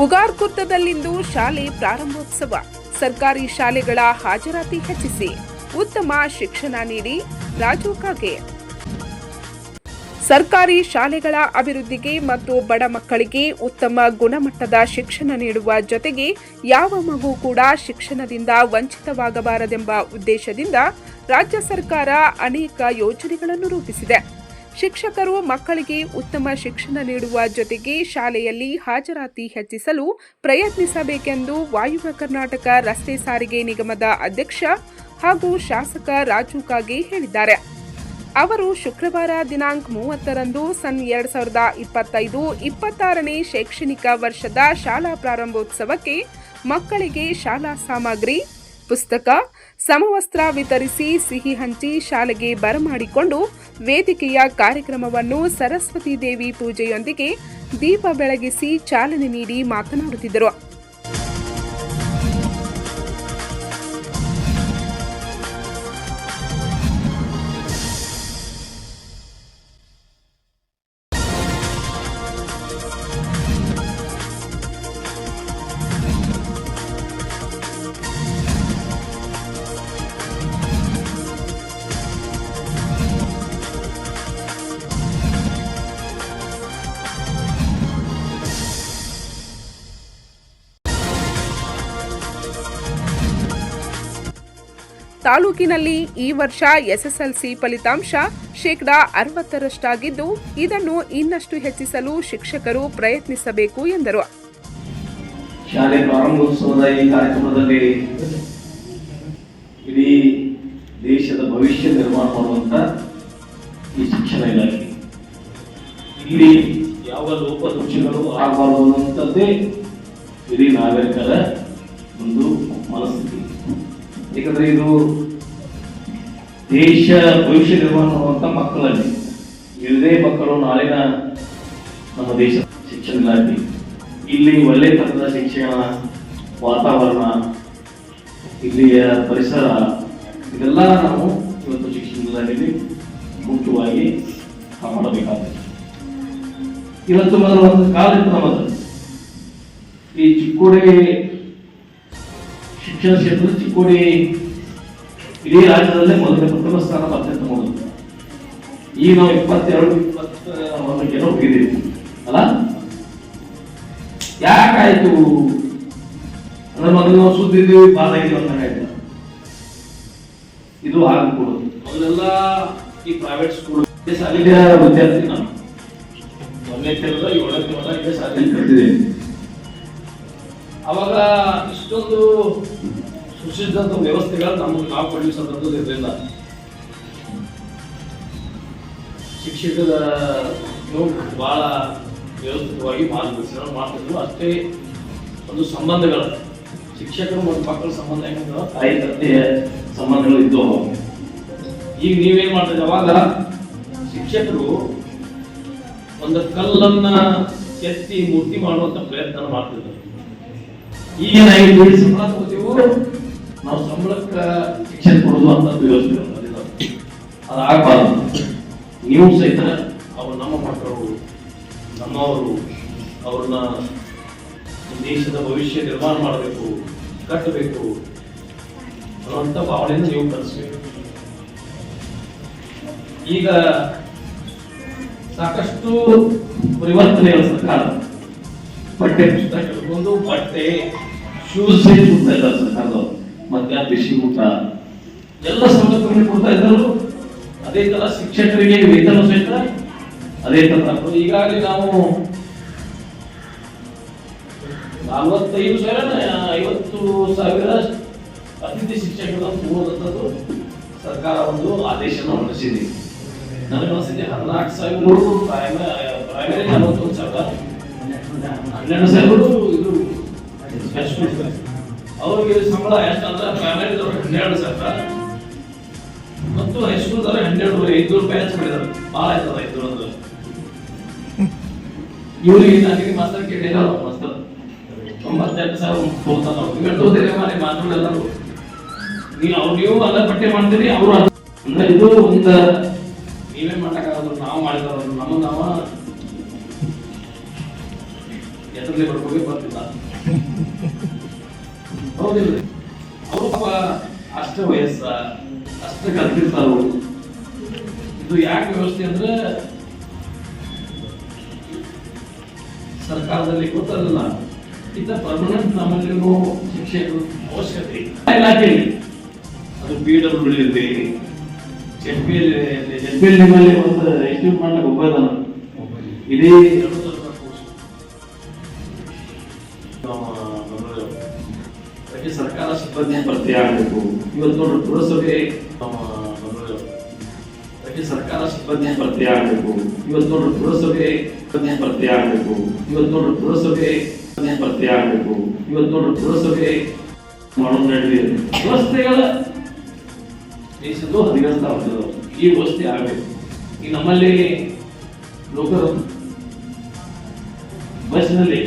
ಉಗಾರ್ಕುತ್ತದಲ್ಲಿಂದು ಶಾಲೆ ಪ್ರಾರಂಭೋತ್ಸವ. ಸರ್ಕಾರಿ ಶಾಲೆಗಳ ಹಾಜರಾತಿ ಹೆಚ್ಚಿಸಿ ಉತ್ತಮ ಶಿಕ್ಷಣ ನೀಡಿ ರಾಜು ಕಾಗೆ. ಸರ್ಕಾರಿ ಶಾಲೆಗಳ ಅಭಿವೃದ್ಧಿಗೆ ಮತ್ತು ಬಡ ಮಕ್ಕಳಿಗೆ ಉತ್ತಮ ಗುಣಮಟ್ಟದ ಶಿಕ್ಷಣ ನೀಡುವ ಜೊತೆಗೆ ಯಾವ ಮಗು ಕೂಡ ಶಿಕ್ಷಣದಿಂದ ವಂಚಿತವಾಗಬಾರದೆಂಬ ಉದ್ದೇಶದಿಂದ ರಾಜ್ಯ ಸರ್ಕಾರ ಅನೇಕ ಯೋಜನೆಗಳನ್ನು ರೂಪಿಸಿದೆ. ಶಿಕ್ಷಕರು ಮಕ್ಕಳಿಗೆ ಉತ್ತಮ ಶಿಕ್ಷಣ ನೀಡುವ ಜೊತೆಗೆ ಶಾಲೆಯಲ್ಲಿ ಹಾಜರಾತಿ ಹೆಚ್ಚಿಸಲು ಪ್ರಯತ್ನಿಸಬೇಕೆಂದು ವಾಯುವ್ಯ ಕರ್ನಾಟಕ ರಸ್ತೆ ಸಾರಿಗೆ ನಿಗಮದ ಅಧ್ಯಕ್ಷ ಹಾಗೂ ಶಾಸಕ ರಾಜು ಕಾಗೆ ಹೇಳಿದ್ದಾರೆ. ಅವರು ಶುಕ್ರವಾರ ದಿನಾಂಕ ಮೂವತ್ತರಂದು ಸನ್ ಎರಡ್ ಸಾವಿರದ ಇಪ್ಪತ್ತೈದು ಇಪ್ಪತ್ತಾರನೇ ಶೈಕ್ಷಣಿಕ ವರ್ಷದ ಶಾಲಾ ಪ್ರಾರಂಭೋತ್ಸವಕ್ಕೆ ಮಕ್ಕಳಿಗೆ ಶಾಲಾ ಸಾಮಗ್ರಿ ಪುಸ್ತಕ, ಸಮವಸ್ತ್ರ ವಿತರಿಸಿ ಸಿಹಿ ಹಂಚಿ ಶಾಲೆಗೆ ಬರಮಾಡಿಕೊಂಡು ವೇದಿಕೆಯ ಕಾರ್ಯಕ್ರಮವನ್ನು ಸರಸ್ವತಿ ದೇವಿ ಪೂಜೆಯೊಂದಿಗೆ ದೀಪ ಬೆಳಗಿಸಿ ಚಾಲನೆ ನೀಡಿ ಮಾತನಾಡುತ್ತಿದ್ದರು. ತಾಲೂಕಿನಲ್ಲಿ ಈ ವರ್ಷ ಎಸ್ಎಸ್ಎಲ್ಸಿ ಫಲಿತಾಂಶ ಶೇಕಡಾ ಅರವತ್ತರಷ್ಟಾಗಿದ್ದು, ಇದನ್ನು ಇನ್ನಷ್ಟು ಹೆಚ್ಚಿಸಲು ಶಿಕ್ಷಕರು ಪ್ರಯತ್ನಿಸಬೇಕು ಎಂದರು. ಶಾಲೆ ಪ್ರಾರಂಭೋತ್ಸವದ ಈ ಕಾರ್ಯಕ್ರಮದಲ್ಲಿ ಇಡೀ ದೇಶದ ಭವಿಷ್ಯ ನಿರ್ಮಾಣ ಮಾಡುವಂತ ಈ ಶಿಕ್ಷಣ ಇಲಾಖೆ. ಇಲ್ಲಿ ಯಾವ ಲೋಪದೋಷಗಳು ಆಗಬಾರದು ಅನ್ನುವಂಥದ್ದೇ ಇಡೀ ನಾಗರಿಕರ ಯಾಕಂದ್ರೆ ಇದು ದೇಶ ಭವಿಷ್ಯ ನಿರ್ಮಾಣ ಮಕ್ಕಳಲ್ಲಿ ಇಲ್ಲದೇ ಮಕ್ಕಳು ನಾಳಿನ ನಮ್ಮ ದೇಶ ಶಿಕ್ಷಣ ಇಲಾಖೆ ಇಲ್ಲಿ ಒಳ್ಳೆ ತರದ ಶಿಕ್ಷಣ, ವಾತಾವರಣ, ಇಲ್ಲಿಯ ಪರಿಸರ, ಇದೆಲ್ಲ ನಾವು ಇವತ್ತು ಶಿಕ್ಷಣ ಇಲಾಖೆಯಲ್ಲಿ ಮುಖ್ಯವಾಗಿ ಮಾಡಬೇಕಾಗುತ್ತೆ ಇವತ್ತು ಮೊದಲು ಒಂದು ಕಾಲ ನಮ್ಮದು ಈ ಚಿಕ್ಕೋಡಿ ಶಿಕ್ಷಣ ಕ್ಷೇತ್ರದಲ್ಲಿ ಚಿಕ್ಕೋಡಿ ಇಡೀ ರಾಜ್ಯದಲ್ಲೇ ಮೊದಲನೇ ಪ್ರಥಮ ಸ್ಥಾನ ಅತ್ಯಂತ ಮೊದಲು ಈಗ ನಾವು ಇಪ್ಪತ್ತೆರಡು ಇಪ್ಪತ್ತ ಹೋಗಿದ್ದೀವಿ. ಅಲ್ಲ? ಯಾಕಾಯ್ತು? ಅಂದ್ರೆ ಮೊದಲು ನಾವು ಸುದ್ದಿದ್ದೀವಿ ಬಾಧ ಇದೆ ಅಂತ ಆಯ್ತು ಇದು ಆಗ್ಬೋದು ಮೊದಲೆಲ್ಲ ಈ ಪ್ರೈವೇಟ್ ಸ್ಕೂಲ್ ಶಾಲೆಗೆ ವಿದ್ಯಾರ್ಥಿ ನಾನು ಒಂದನೇ ತರದ ಏಳನೇ ತರದ ಇದೇ ಶಾಲೆಯಲ್ಲಿ ಕಲ್ತಿದ್ದೇನೆ ಅವಾಗ ಇಷ್ಟೊಂದು ಸುಶಿಕ್ಷಿತ ವ್ಯವಸ್ಥೆಗಳು ನಮಗೆ ನಾವು ಪಡಿಸೋದಂಥದ್ದು ಇರಲಿಲ್ಲ. ಶಿಕ್ಷಕರ ಬಹಳ ವ್ಯವಸ್ಥಿತವಾಗಿ ಮಾರ್ಗದರ್ಶನ ಮಾಡ್ತಿದ್ರು ಅಷ್ಟೇ ಒಂದು ಸಂಬಂಧಗಳು ಶಿಕ್ಷಕರು ಮತ್ತು ಮಕ್ಕಳ ಸಂಬಂಧ ಏನಂದ್ರೆ ತಾಯಿ ತಂದೆಯ ಸಂಬಂಧಗಳು ಇದ್ದು ಅವಾಗ. ಈಗ ನೀವೇನ್ ಮಾಡ್ತಾರೆ ಅವಾಗ ಶಿಕ್ಷಕರು ಒಂದು ಕಲ್ಲನ್ನ ಕೆತ್ತಿ ಮೂರ್ತಿ ಮಾಡುವಂತ ಪ್ರಯತ್ನ ಮಾಡ್ತಿದ್ರು. ಈಗ ನಾವು ದುಡ್ಡು ಸಂಬಳ ತಗೋತೀವೋ ನಾವು ಸಂಬಳಕ್ಕ ಶಿಕ್ಷಣ ಕೊಡೋದು ಅಂತ ಯೋಚನೆ ಅದಾಗಬಾರದು. ನೀವು ಸಹಿತ ಅವ್ರು ನಮ್ಮ ಮಕ್ಕಳು, ನಮ್ಮವರು, ಅವ್ರನ್ನ ದೇಶದ ಭವಿಷ್ಯ ನಿರ್ಮಾಣ ಮಾಡಬೇಕು, ಕಟ್ಟಬೇಕು ಅನ್ನುವಂಥ ಭಾವನೆಯನ್ನು ನೀವು ಕಲಿಸ್ಬೇಕು. ಈಗ ಸಾಕಷ್ಟು ಪರಿವರ್ತನೆಗಳ ಸರ್ಕಾರ ಬಟ್ಟೆ ಪಟ್ಟೆ ಬಟ್ಟೆ ಶೂಸ್ ಇದ್ದಾರೆ ಸರ್ಕಾರದವರು. ಮಧ್ಯಾಹ್ನ ಬಿಸಿ ಊಟ. ಎಲ್ಲ ಸವಲತ್ತುಗಳನ್ನು ಕೊಡ್ತಾ ಇದ್ದರು ಅದೇ ತರ ಶಿಕ್ಷಕರಿಗೆ ವೇತನ ಸಹಿತ ಅದೇ ತರ ಈಗಾಗಲೇ ನಾವು ನಲವತ್ತೈದು ಸಾವಿರ ಐವತ್ತು ಸಾವಿರ ಅತಿಥಿ ಶಿಕ್ಷಕರನ್ನು ತುಂಬುವಂಥದ್ದು ಸರ್ಕಾರ ಒಂದು ಆದೇಶನ ಹೊರಡಿಸಿದೆ. ನನಗೆ ಹದಿನಾಲ್ಕು ಸಾವಿರ ಪ್ರೈಮರಿ ನಲವತ್ತೊಂದು ಸಾವಿರ. ಹನ್ನೆರಡು ಸಾವಿರ ಇದು. ಅವ್ರಿಗೆ ಸಂಬಳ ಎಷ್ಟಂದ್ರೆ ಫ್ಯಾಮಿಲಿ ಹನ್ನೆರಡು ಸಾವಿರ. ಮತ್ತು ಹೈಸ್ಕೂಲ್ ದರ ಹನ್ನೆರಡು ಐದು ರೂಪಾಯಿ ಹೆಚ್ಚು ಮಾಡಿದ್ದಾರೆ ಭಾಳ ಆಯ್ತದ ಐದು ಅಂದ್ರೆ. ಇವ್ರಿಗೆ ನನಗೆ ಮಾಸ್ತರ್ ಕೇಳಿಲ್ಲ ಮಾಸ್ತರ್. ತೊಂಬತ್ತೆಂಟು ಸಾವಿರ ಹೋಗ್ತಾನ ಮನೆ ಮಾತ್ರ ಎಲ್ಲರೂ ನೀವು ಅವ್ರು ನೀವು ಅಲ್ಲ ಪಟ್ಟಿ ಮಾಡ್ತೀರಿ, ಅವರು ಅಂದ್ರೆ ಇದು ಒಂದು ನೀವೇ ಮಾಡಕ್ಕಾಗಲ್ಲ, ನಾವು ಮಾಡಿದವರು. ನಮ್ಮ ನಾವ ಎದುರಲ್ಲಿ ಬರ್ಕೋಬೇಕು ಬರ್ತಿಲ್ಲ. ಹೌದಿಲ್ಲ ಅವರು ಅಷ್ಟ ವಯಸ್ಸ ಅಷ್ಟ ಕಲ್ತಿರ್ತಾರ ಅವ್ರು. ಇದು ಯಾಕೆ ವ್ಯವಸ್ಥೆ ಅಂದ್ರೆ ಸರ್ಕಾರದಲ್ಲಿ ಗೊತ್ತಲ್ಲ ಇಂತ ಪರ್ಮನೆಂಟ್ ನಮ್ಮಲ್ಲಿರೋ ಶಿಕ್ಷೆಗಳು ಅವಶ್ಯಕತೆ ಇಲ್ಲ. ಇಲಾಖೆಯಲ್ಲಿ ಅದು ಪಿ ಡಬ್ಲ್ಯೂ ಇರಲಿ H P L H P L ನಿಮ್ಮಲ್ಲಿ ಒಂದು ಎಸ್ಟಿಮೇಟ್ ಮಾಡ್ಲಿಕ್ಕೆ ಒಬ್ಬ ಇದೇ. ನಮ್ಮ ರಾಜ್ಯ ಸರ್ಕಾರ ಸಿಬ್ಬಂದಿ ಭರ್ತಿ ಆಗಬೇಕು. ಇವತ್ತು ನೋಡ್ರಿ ಪುರಸಭೆ ರಾಜ್ಯ ಸರ್ಕಾರ ಸಿಬ್ಬಂದಿ ಭರ್ತಿ ಆಗಬೇಕು. ಇವತ್ತು ನೋಡ್ರಿ ಪುರಸಭೆ ಸಿಬ್ಬಂದಿ ಭರ್ತಿ ಆಗಬೇಕು. ಇವತ್ತು ನೋಡ್ರಿ ಪುರಸಭೆ ಸಿಬ್ಬಂದಿ ಭರ್ತಿ ಆಗಬೇಕು. ಇವತ್ತು ನೋಡ್ರಿ ಪುರಸಭೆ ಮಾಡೋ ನಡೆದಿದೆ ವ್ಯವಸ್ಥೆಗಳ ದೇಶದ್ದು ಹದಿನೈದು ಈ ವ್ಯವಸ್ಥೆ ಆಗಬೇಕು. ಈ ನಮ್ಮಲ್ಲಿ ಲೋಕಲ್ ಬಸ್ನಲ್ಲಿ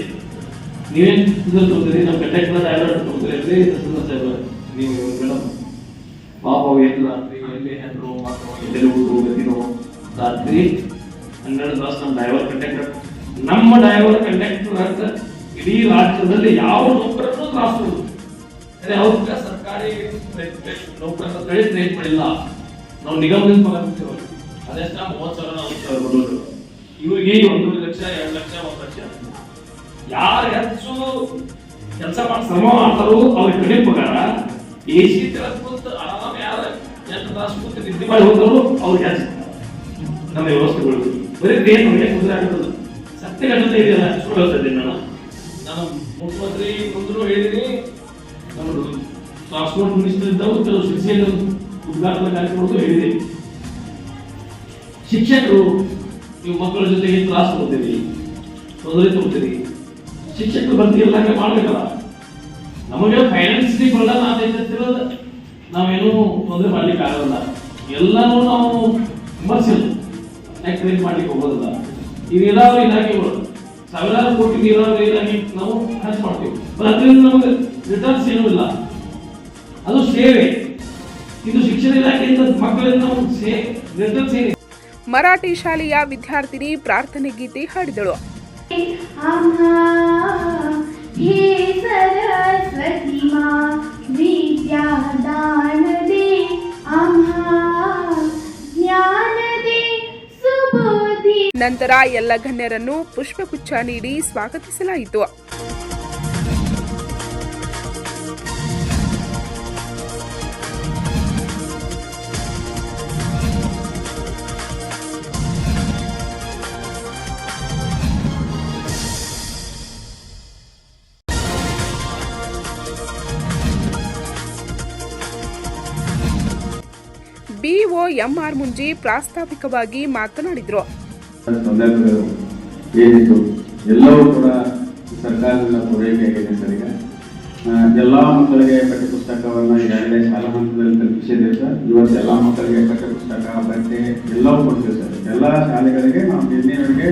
ನೀವೇನ್ ಇದ್ರಲ್ಲಿ ತಗೋತೀರಿ ನಮ್ಮ ಕಂಡಕ್ಟರ್ ತಗೋತೀರಿ ಅಂದ್ರೆ ತಹಸೀಲ್ದಾರ್ ಸಾಹೇಬ್ರ ನೀವು ಮೇಡಮ್ ಪಾಪ ಎಲ್ಲಿ ರಾತ್ರಿ, ಎಲ್ಲಿ ಹೆಂಡ್ರು ಮಾತು ಎಲ್ಲೆಲ್ಲಿ ಊರು ಗತಿನೋ ರಾತ್ರಿ ಹನ್ನೆರಡು ತಾಸು ನಮ್ಮ ಡ್ರೈವರ್ ಕಂಡಕ್ಟರ್ ನಮ್ಮ ಡ್ರೈವರ್ ಕಂಡಕ್ಟರ್ ಅಂತ ಇಡೀ ರಾಜ್ಯದಲ್ಲಿ ಯಾವ ನೌಕರನ್ನು ತ್ರಾಸು. ಅದೇ ಅವ್ರ ಸರ್ಕಾರಿ ನೌಕರ ಕಡೆ ಟ್ರೈನ್ ಮಾಡಿಲ್ಲ. ನಾವು ನಿಗಮದಿಂದ ಪಗಾರ ಅದೆಷ್ಟ ಮೂವತ್ತು ಸಾವಿರ ನಲ್ವತ್ತು ಸಾವಿರ ಕೊಡೋದು. ಇವ್ರಿಗೆ ಒಂದೂವರೆ ಲಕ್ಷ, ಎರಡು ಲಕ್ಷ, ಒಂದು ಲಕ್ಷ. ಯಾರು ಹೆಚ್ಚು ಕೆಲಸ ಮಾಡ್ತಾರೋ ಅವ್ರಿಗೆ ಕಡಿಮೆ ಪಗಾರ ಎ ಸಿ ಕೂತು ಆರಾಮ ಯಾರು ಎಂಟು ತಾಸು ಕೂತು ನಿದ್ದೆ ಮಾಡಿ ಹೋದ್ರು ಅವ್ರು ಕೆಲಸ ನಮ್ಮ ವ್ಯವಸ್ಥೆಗಳು. ಬರೀ ಟ್ರೈನ್ ಮನೆ ಕುದುರೆ ಆಗ್ತದೆ ಸತ್ಯ ಘಟನೆ ಇದೆಯಲ್ಲ, ಸುಳ್ಳು ಹೇಳ್ತಾ ನಾನು. ನಾನು ಮುಖ್ಯಮಂತ್ರಿ ಮುಂದ್ರು ಹೇಳಿದ್ದೀನಿ ನಾನು ಟ್ರಾನ್ಸ್ಪೋರ್ಟ್ ಮಿನಿಸ್ಟರ್ ಇದ್ದವು ಕೆಲವು ಶಿಕ್ಷಣ ಉದ್ಘಾಟನಾ ಕಾರ್ಯಕ್ರಮಗಳು ಹೇಳಿದೆ. ಶಿಕ್ಷಕರು, ನೀವು ಮಕ್ಕಳ ಜೊತೆಗೆ ಕ್ಲಾಸ್ ಕೊಡ್ತೀರಿ ತೊಂದರೆ ತಗೋತೀರಿ. ಶಿಕ್ಷಕರು ಬಂದು ಎಲ್ಲ ಮಾಡ್ಬೇಕಲ್ಲ. ನಮಗೆ ಫೈನಾನ್ಸ್ ಬರಲ್ಲ ನಾವೇನು ನಾವೇನು ತೊಂದರೆ ಮಾಡ್ಲಿಕ್ಕೆ ಆಗಲ್ಲ. ಎಲ್ಲನೂ ನಾವು ವಿಮರ್ಶಿಲ್ಲ ಟ್ರೀಟ್ ಮಾಡ್ಲಿಕ್ಕೆ ಹೋಗೋದಿಲ್ಲ. ಈ ನೀರಾವರಿ ಇಲಾಖೆಗಳು, ಸಾವಿರಾರು ಕೋಟಿ ನೀರಾವರಿ ಇಲಾಖೆ ನಾವು ಖರ್ಚು ಮಾಡ್ತೀವಿ. ಅದರಿಂದ ನಮಗೆ ರಿಟರ್ನ್ಸ್ ಏನೂ ಇಲ್ಲ. ಅದು ಸೇವೆ. ಇದು ಶಿಕ್ಷಣ ಇಲಾಖೆಯಿಂದ ಮಕ್ಕಳಿಂದ ನಾವು ಸೇ ರಿಟರ್ನ್ಸ್ ಏನಿದೆ? ಮರಾಠಿ ಶಾಲೆಯ ವಿದ್ಯಾರ್ಥಿನಿ ಪ್ರಾರ್ಥನೆ ಗೀತೆ ಹಾಡಿದಳು. ನಂತರ ಎಲ್ಲ ಗಣ್ಯರನ್ನು ಪುಷ್ಪಗುಚ್ಛ ನೀಡಿ ಸ್ವಾಗತಿಸಲಾಯಿತು. ಬಿಒ ಎಂಆರ್ ಮುಂಜಿ ಪ್ರಾಸ್ತಾವಿಕವಾಗಿ ಮಾತನಾಡಿದರು. ಎಲ್ಲಾ ಎಲ್ಲವೂ ಕೂಡ ಸರ್ಕಾರದಿಂದ ಈಗ. ಎಲ್ಲ ಮಕ್ಕಳಿಗೆ ಪಠ್ಯಪುಸ್ತಕವನ್ನು ಈಗಾಗಲೇ ಶಾಲಾ ಹಂತದಲ್ಲಿ ತಲುಪಿಸಿದೆ ಸರ್. ಇವತ್ತು ಎಲ್ಲ ಮಕ್ಕಳಿಗೆ ಪಠ್ಯಪುಸ್ತಕ ಬಟ್ಟೆ ಎಲ್ಲವೂ ಕೊಡ್ತೀವಿ ಸರ್. ಎಲ್ಲ ಶಾಲೆಗಳಿಗೆ ನಾವು ನಿನ್ನೆವರೆಗೆ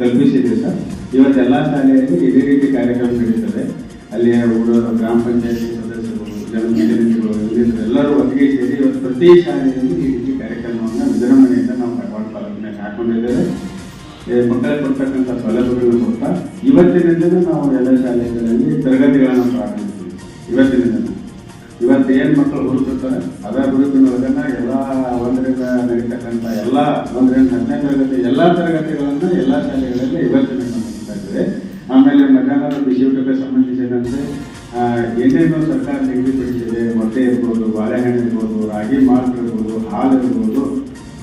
ತಲುಪಿಸಿದ್ದೀವಿ ಸರ್. ಇವತ್ತು ಎಲ್ಲ ಶಾಲೆಯಲ್ಲಿ ಇದೇ ರೀತಿ ಕಾರ್ಯಕ್ರಮ ನಡೀತದೆ. ಹುಡುಗರು, ಗ್ರಾಮ ಪಂಚಾಯತಿ ಎಲ್ಲರೂ ಒಟ್ಟಿಗೆ ಸೇರಿ ಇವತ್ತು ಪ್ರತಿ ಶಾಲೆಯಲ್ಲಿ ಈ ರೀತಿ ಕಾರ್ಯಕ್ರಮವನ್ನು ವಿಜೃಂಭಣೆಯಿಂದ ನಾವು ಕೈಗೊಂಡು ತಾಲೂಕಿನಲ್ಲಿ ಹಾಕೊಂಡಿದ್ದೇವೆ. ಮಕ್ಕಳಿಗೆ ಕೊಡ್ತಕ್ಕಂಥ ಸೌಲಭ್ಯಗಳನ್ನು ಕೊಡ್ತಾ ಇವತ್ತಿನಿಂದಲೂ ನಾವು ಎಲ್ಲ ಶಾಲೆಗಳಲ್ಲಿ ತರಗತಿಗಳನ್ನು ಪ್ರಾರಂಭಿಸ್ತೀವಿ. ಇವತ್ತಿನಿಂದ ಇವತ್ತು ಏನು ಮಕ್ಕಳು ಹುಡುಕಿರ್ತಾರೆ ಅದರ ಹುಡುಕಿನೊಳಗನ್ನ ಎಲ್ಲ ಒಂದರಿಂದ ನಡೀತಕ್ಕಂಥ ಎಲ್ಲ ಒಂದರಿಂದ ಹತ್ತನೇ ತರಗತಿ, ಎಲ್ಲ ತರಗತಿಗಳನ್ನು ಎಲ್ಲ ಶಾಲೆಗಳಲ್ಲಿ ಇವತ್ತಿನಿಂದ ಆಮೇಲೆ ಮಧ್ಯಾಹ್ನದ ಬಿಸಿಯೂಟಕ್ಕೆ ಸಂಬಂಧಿಸಿದಂತೆ ಏನೇನು ಸರ್ಕಾರ ನಿಗದಿಪಡಿಸಿದೆ ಇರ್ಬೋದು ಹಾಲು ಇರ್ಬೋದು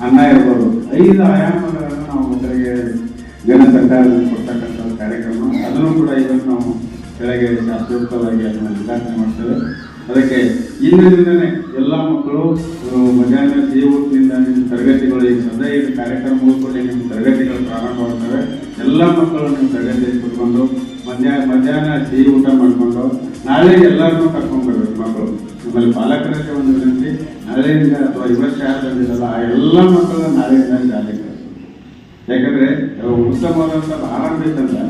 ಅನ್ನ ಇರ್ಬೋದು ಐದು ಆಯಾಮಗಳನ್ನು ನಾವು ಮಕ್ಕಳಿಗೆ ಜನ ಸರ್ಕಾರದಲ್ಲಿ ಕೊಡ್ತಕ್ಕಂಥ ಕಾರ್ಯಕ್ರಮ. ಅದನ್ನು ಕೂಡ ಇವತ್ತು ನಾವು ಕೆಳಗೆ ಶಾಸ್ತ್ರೋಕ್ತವಾಗಿ ಅದನ್ನು ಉದ್ಘಾಟನೆ ಮಾಡ್ತೇವೆ. ಅದಕ್ಕೆ ಇಂದಿನಿಂದಲೇ ಎಲ್ಲ ಮಕ್ಕಳು ಮಧ್ಯಾಹ್ನ ಸಿಹಿ ಊಟದಿಂದ ನಿಮ್ಮ ತರಗತಿಗಳು ಈಗ ಸದ ಈಗ ಕಾರ್ಯಕ್ರಮಗಳು ಕೂಡ ನಿಮ್ಮ ತರಗತಿಗಳು ಪ್ರಾರಂಭವಾಗ್ತವೆ ಎಲ್ಲ ಮಕ್ಕಳು ನಿಮ್ಮ ತರಗತಿಯಲ್ಲಿ ಕೂತ್ಕೊಂಡು ಮಧ್ಯಾಹ್ನ ಮಧ್ಯಾಹ್ನ ಸಿಹಿ ಊಟ ಮಾಡಿಕೊಂಡು ನಾಳೆ ಎಲ್ಲರನ್ನೂ ಕರ್ಕೊಂಡು ಬರ್ಬೇಕು ಮಕ್ಕಳು. ನಿಮ್ಮಲ್ಲಿ ಪಾಲಕರಿಗೆ ಒಂದು ವಿನಂತಿ, ನಾಳೆಯಿಂದ ಅಥವಾ ಬಂದಿರಲ್ಲ ಆ ಎಲ್ಲ ನಾಳೆಯಿಂದ ಶಾಲೆಗೆ ಕಳಿಸಿ. ಯಾಕಂದ್ರೆ ಉತ್ತಮವಾದಂತ ಇತ್ತಂದ್ರೆ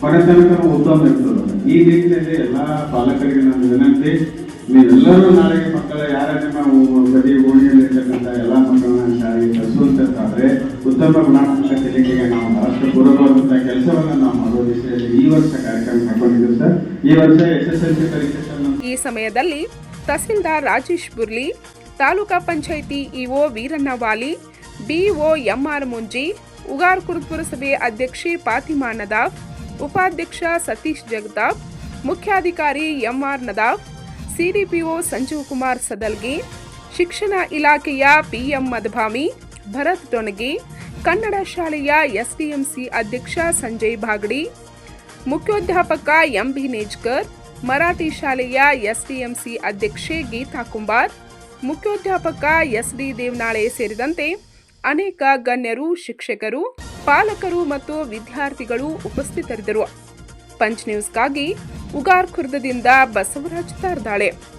ಕೊನೆ ತನಕ ಉತ್ತಮ ಇರ್ತದೆ ಈ ನಿಟ್ಟಿನಲ್ಲಿ ಎಲ್ಲ ಪಾಲಕರಿಗೆ ನಾನು ವಿನಂತಿ, ನೀವೆಲ್ಲರೂ ನಾಳೆಗೆ ಮಕ್ಕಳ ಯಾರ ನಾವು ಬರೀ ಓಣಿಯಲ್ಲಿ ಇರ್ತಕ್ಕಂಥ ಎಲ್ಲ ಮಕ್ಕಳನ್ನ ಶಾಲೆಗೆ ಕಲಿಸುವಂತಾದ್ರೆ ಉತ್ತಮ ಗುಣಾತ್ಮಕ ಕಲಿಕೆಗೆ ನಾವು ಬಹಳಷ್ಟು ಪೂರಕವಾದಂತಹ ಕೆಲಸವನ್ನು ನಾವು ಮಾಡುವ ದಿಶೆಯಲ್ಲಿ ಈ ವರ್ಷ ಕಾರ್ಯಕ್ರಮ ಹಾಕೊಂಡಿದ್ದೀವಿ ಸರ್ ಈ ವರ್ಷ ಎಸ್ ಎಸ್ ಎಲ್ ಸಿ ಪರೀಕ್ಷೆ ಈ ಸಮಯದಲ್ಲಿ tahsildar Rajesh Burli taluka panchayat EO Veeranna Vali BO MR Munji, Ugar Kurd ಪುರಸಭೆ ಅಧ್ಯಕ್ಷೆ ಫಾತಿಮಾ ನದಾಫ್, ಉಪಾಧ್ಯಕ್ಷ ಸತೀಶ್ ಜಗತಾಪ್ ಮುಖ್ಯಾಧಿಕಾರಿ ಎಂಆರ್ ನದಾಫ್, ಸಿಡಿಪಿಒ ಸಂಜೀವ್ ಕುಮಾರ್ ಸದಲ್ಗಿ, ಶಿಕ್ಷಣ ಇಲಾಖೆಯ ಪಿಎಂ ಮಧುಭಾಮಿ, ಭರತ್ ಟೊಣಗಿ ಕನ್ನಡ ಶಾಲೆಯ ಎಸ್ಡಿಎಂಸಿ ಅಧ್ಯಕ್ಷ ಸಂಜಯ್ ಬಾಗಡಿ ಮುಖ್ಯೋಧ್ಯಾಪಕ ಎಂಬಿ ನೇಜ್ಕರ್, ಮರಾಠಿ ಶಾಲೆಯ ಎಸ್ಡಿಎಂಸಿ ಅಧ್ಯಕ್ಷೆ ಗೀತಾ ಕುಂಬಾರ್ ಮುಖ್ಯೋಧ್ಯಾಪಕ ಎಸ್ ಡಿ ದೇವನಾಳೆ ಸೇರಿದಂತೆ ಅನೇಕ ಗಣ್ಯರು, ಶಿಕ್ಷಕರು, ಪಾಲಕರು ಮತ್ತು ವಿದ್ಯಾರ್ಥಿಗಳು ಉಪಸ್ಥಿತರಿದ್ದರು. ಪಂಚ್ ನ್ಯೂಸ್ಗಾಗಿ ಉಗಾರ್ ಖುರ್ದದಿಂದ ಬಸವರಾಜ್ ತಾರ್ದಾಳೆ.